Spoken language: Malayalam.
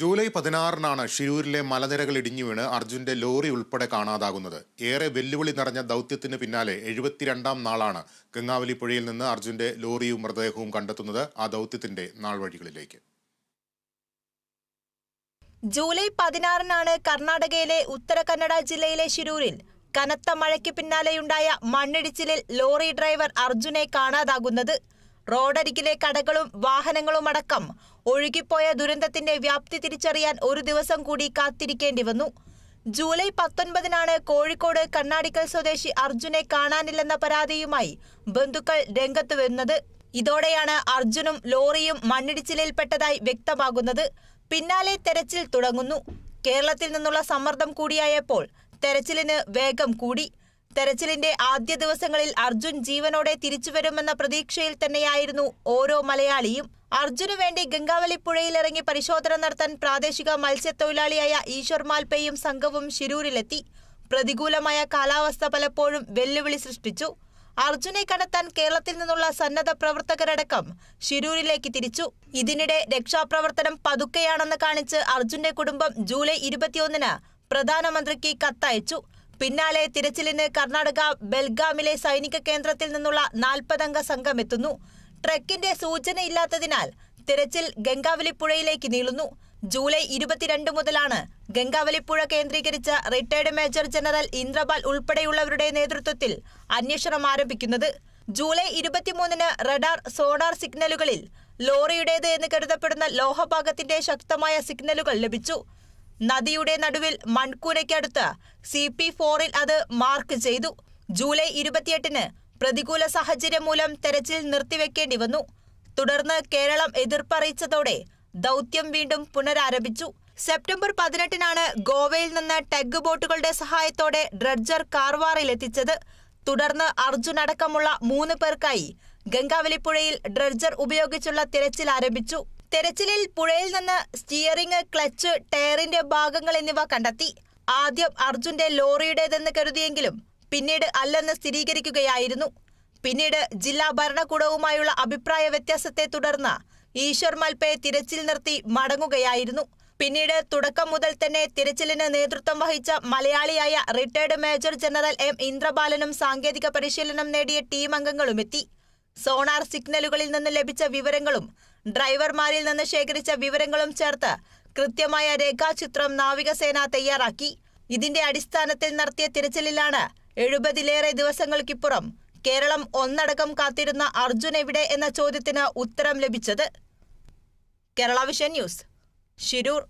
ജൂലൈ പതിനാറിനാണ് ഷിരൂരിലെ മലനിരകൾ ഇടിഞ്ഞു വീണ് അർജുന്റെ ലോറി ഉൾപ്പെടെ കാണാതാകുന്നത്. ഏറെ വെല്ലുവിളി നിറഞ്ഞ ദൗത്യത്തിന് പിന്നാലെ എഴുപത്തിരണ്ടാം നാളാണ് ഗംഗാവലി പുഴയിൽ നിന്ന് അർജുന്റെ ലോറിയും മൃതദേഹവും കണ്ടെത്തുന്നത് ആ ദൗത്യത്തിന്റെ നാൾവഴികളിലേക്ക്. ജൂലൈ പതിനാറിനാണ് കർണാടകയിലെ ഉത്തര കന്നഡ ജില്ലയിലെ ഷിരൂരിൽ കനത്ത മഴയ്ക്ക് പിന്നാലെയുണ്ടായ മണ്ണിടിച്ചിലിൽ ലോറി ഡ്രൈവർ അർജുനെ കാണാതാകുന്നത്. റോഡരികിലെ കടകളും വാഹനങ്ങളും അടക്കം ഒഴുകിപ്പോയ ദുരന്തത്തിന്റെ വ്യാപ്തി തിരിച്ചറിയാൻ ഒരു ദിവസം കൂടി കാത്തിരിക്കേണ്ടി വന്നു. ജൂലൈ പത്തൊൻപതിനാണ് കോഴിക്കോട് കണ്ണാടിക്കൽ സ്വദേശി അർജുനെ കാണാനില്ലെന്ന പരാതിയുമായി ബന്ധുക്കൾ രംഗത്ത് വരുന്നത്. ഇതോടെയാണ് അർജുനും ലോറിയും മണ്ണിടിച്ചിലിൽപ്പെട്ടതായി വ്യക്തമാകുന്നത്. പിന്നാലെ തെരച്ചിൽ തുടങ്ങുന്നു. കേരളത്തിൽ നിന്നുള്ള സമ്മർദ്ദം കൂടിയായപ്പോൾ തെരച്ചിലിന് വേഗം കൂടി. തെരച്ചിലിന്റെ ആദ്യ ദിവസങ്ങളിൽ അർജുൻ ജീവനോടെ തിരിച്ചുവരുമെന്ന പ്രതീക്ഷയിൽ തന്നെയായിരുന്നു ഓരോ മലയാളിയും. അർജുനു വേണ്ടി ഗംഗാവലി പുഴയിലിറങ്ങി പരിശോധന നടത്താൻ പ്രാദേശിക മത്സ്യത്തൊഴിലാളിയായ ഈശ്വർ മാൽപ്പയും സംഘവും ശിരൂരിലെത്തി. പ്രതികൂലമായ കാലാവസ്ഥ പലപ്പോഴും വെല്ലുവിളി സൃഷ്ടിച്ചു. അർജുനെ കണ്ടെത്താൻ കേരളത്തിൽ നിന്നുള്ള സന്നദ്ധ പ്രവർത്തകരടക്കം ശിരൂരിലേക്ക് തിരിച്ചു. ഇതിനിടെ രക്ഷാപ്രവർത്തനം പതുക്കെയാണെന്ന് കാണിച്ച് അർജുന്റെ കുടുംബം ജൂലൈ ഇരുപത്തിയൊന്നിന് പ്രധാനമന്ത്രിക്ക് കത്തയച്ചു. പിന്നാലെ തിരച്ചിലിന് കർണാടക ബെൽഗാമിലെ സൈനിക കേന്ദ്രത്തിൽ നിന്നുള്ള നാൽപ്പതംഗ സംഘം എത്തുന്നു. ട്രക്കിന്റെ സൂചനയില്ലാത്തതിനാൽ തിരച്ചിൽ ഗംഗാവലി പുഴയിലേക്ക് നീളുന്നു. ജൂലൈ ഇരുപത്തിരണ്ട് മുതലാണ് ഗംഗാവലി പുഴ കേന്ദ്രീകരിച്ച റിട്ടയർഡ് മേജർ ജനറൽ ഇന്ദ്രപാൽ ഉൾപ്പെടെയുള്ളവരുടെ നേതൃത്വത്തിൽ അന്വേഷണം ആരംഭിക്കുന്നത്. ജൂലൈ ഇരുപത്തിമൂന്നിന് റഡാർ സോണാർ സിഗ്നലുകളിൽ ലോറിയുടേത് എന്ന് കരുതപ്പെടുന്ന ലോഹഭാഗത്തിന്റെ ശക്തമായ സിഗ്നലുകൾ ലഭിച്ചു. നദിയുടെ നടുവിൽ മൺകൂനയ്ക്കടുത്ത് സി പി ഫോറിൽ അത് മാർക്ക് ചെയ്തു. ജൂലൈ ഇരുപത്തിയെട്ടിന് പ്രതികൂല സാഹചര്യം മൂലം തെരച്ചിൽ നിർത്തിവെക്കേണ്ടി വന്നു. തുടർന്ന് കേരളം എതിർപ്പറിയിച്ചതോടെ ദൗത്യം വീണ്ടും പുനരാരംഭിച്ചു. സെപ്റ്റംബർ പതിനെട്ടിനാണ് ഗോവയിൽ നിന്ന് ടെഗ് ബോട്ടുകളുടെ സഹായത്തോടെ ഡ്രഡ്ജർ കാർവാറിൽ എത്തിച്ചത്. തുടർന്ന് അർജുൻ അടക്കമുള്ള മൂന്ന് പേർക്കായി ഗംഗാവലിപ്പുഴയിൽ ഡ്രഡ്ജർ ഉപയോഗിച്ചുള്ള തിരച്ചിൽ ആരംഭിച്ചു. തെരച്ചിലിൽ പുഴയിൽ നിന്ന് സ്റ്റിയറിംഗ് ക്ലച്ച് ടയറിന്റെ ഭാഗങ്ങൾ എന്നിവ കണ്ടെത്തി. ആദ്യം അർജുന്റെ ലോറിയുടേതെന്ന് കരുതിയെങ്കിലും പിന്നീട് അല്ലെന്ന് സ്ഥിരീകരിക്കുകയായിരുന്നു. പിന്നീട് ജില്ലാ ഭരണകൂടവുമായുള്ള അഭിപ്രായ വ്യത്യാസത്തെ തുടർന്ന് ഈശ്വർ മൽപയെ തിരച്ചിൽ നിർത്തി മടങ്ങുകയായിരുന്നു. പിന്നീട് തുടക്കം മുതൽ തന്നെ തിരച്ചിലിന് നേതൃത്വം വഹിച്ച മലയാളിയായ റിട്ടയർഡ് മേജർ ജനറൽ എം ഇന്ദ്രബാലനും സാങ്കേതിക പരിശീലനം നേടിയ ടീം അംഗങ്ങളും എത്തി സോണാർ സിഗ്നലുകളിൽ നിന്ന് ലഭിച്ച വിവരങ്ങളും ഡ്രൈവർമാരിൽ നിന്ന് ശേഖരിച്ച വിവരങ്ങളും ചേർത്ത് കൃത്യമായ രേഖാചിത്രം നാവികസേന തയ്യാറാക്കി. ഇതിന്റെ അടിസ്ഥാനത്തിൽ നടത്തിയ തിരച്ചിലിലാണ് എഴുപതിലേറെ ദിവസങ്ങൾക്കിപ്പുറം കേരളം ഒന്നടക്കം കാത്തിരുന്ന അർജുൻ എവിടെ എന്ന ചോദ്യത്തിന് ഉത്തരം ലഭിച്ചത്. Kerala vision news Shirur.